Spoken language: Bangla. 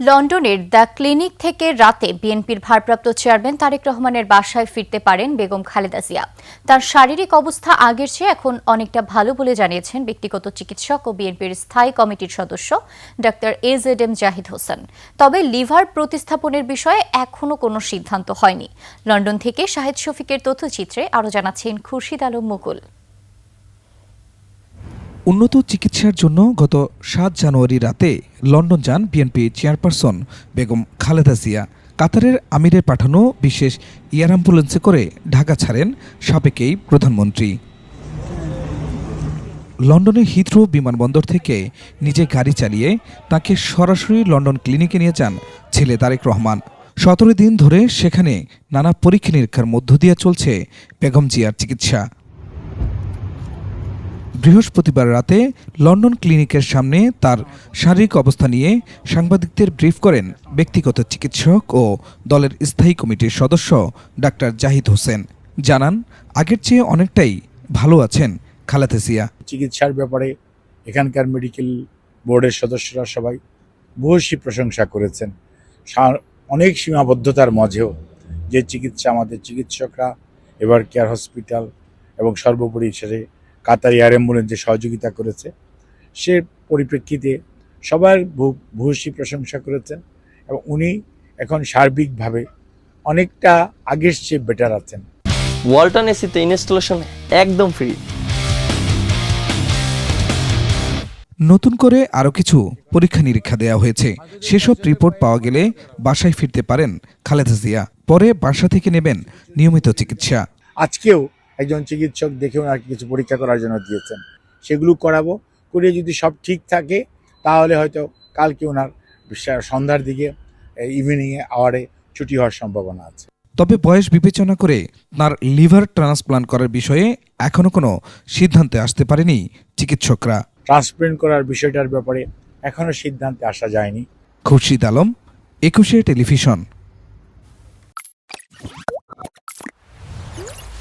লন্ডনের দ্য ক্লিনিক থেকে রাতে বিএনপির ভারপ্রাপ্ত চেয়ারম্যান তারেক রহমানের বাসায় ফিরতে পারেন বেগম খালেদা জিয়া। তার শারীরিক অবস্থা আগের চেয়ে এখন অনেকটা ভালো বলে জানিয়েছেন ব্যক্তিগত চিকিৎসক ও বিএনপির স্থায়ী কমিটির সদস্য doctor A Z M Zahid Hossain. তবে লিভার প্রতিস্থাপনের বিষয়ে এখনও কোনো সিদ্ধান্ত হয়নি। লন্ডন থেকে শাহেদ শফিকের তথ্যচিত্রে আরও জানাচ্ছেন খুরশিদ আলম মুকুল। উন্নত চিকিৎসার জন্য গত সাত জানুয়ারি রাতে লন্ডন যান বিএনপি চেয়ারপারসন বেগম খালেদা জিয়া। কাতারের আমিরের পাঠানো বিশেষ এয়ার অ্যাম্বুলেন্সে করে ঢাকা ছাড়েন সাবেকেই প্রধানমন্ত্রী। লন্ডনের হিথ্রো বিমানবন্দর থেকে নিজে গাড়ি চালিয়ে তাকে সরাসরি লন্ডন ক্লিনিকে নিয়ে যান ছেলে তারেক রহমান। সতেরো দিন ধরে সেখানে নানা পরীক্ষা নিরীক্ষার মধ্য দিয়ে চলছে বেগম জিয়ার চিকিৎসা। বৃহস্পতিবার রাতে লন্ডন ক্লিনিকের সামনে তার শারীরিক অবস্থা নিয়ে সাংবাদিকদের ব্রিফ করেন ব্যক্তিগত চিকিৎসক ও দলের স্থায়ী কমিটির সদস্য ডাক্তার জাহিদ হোসেন। জানান, আগের চেয়ে অনেকটাই ভালো আছেন খালেদা জিয়া। চিকিৎসার ব্যাপারে এখানকার মেডিকেল বোর্ডের সদস্যরা সবাই ভূয়সী প্রশংসা করেছেন। অনেক সীমাবদ্ধতার মাঝেও যে চিকিৎসা আমাদের চিকিৎসকরা, এবার কেয়ার হসপিটাল এবং সর্বোপরি সেটা কাতার এয়ার অ্যাম্বুলেন্স যে সহযোগিতা করেছে সে পরিপ্রেক্ষিতে সবার ভূ- ভূয়সী প্রশংসা করেছেন এবং উনি এখন সার্বিকভাবে অনেকটা আগের চেয়ে বেটার আছেন। ওয়ালটন এসিতে ইনস্টলেশন একদম ফ্রি নতুন করে আরও কিছু পরীক্ষা নিরীক্ষা দেওয়া হয়েছে। সেসব রিপোর্ট পাওয়া গেলে বাসায় ফিরতে পারেন খালেদা জিয়া। পরে বাসা থেকে নেবেন নিয়মিত চিকিৎসা। আজকেও একজন চিকিৎসক দেখে ওনাকে কিছু পরীক্ষা করার জন্য দিয়েছেন। সেগুলো করাবো। করে যদি সব ঠিক থাকে তাহলে হয়তো কালকে ওনার সন্ধ্যার দিকে ইভিনিংয়ে আওয়ারে ছুটি হওয়ার সম্ভাবনা আছে। তবে বয়স বিবেচনা করে তার লিভার ট্রান্সপ্লান্ট করার বিষয়ে এখনও কোনো সিদ্ধান্তে আসতে পারেনি চিকিৎসকরা। ট্রান্সপ্লেন্ট করার বিষয়টার ব্যাপারে এখনও সিদ্ধান্তে আসা যায়নি। খুরশিদ আলম একুশে টেলিভিশন।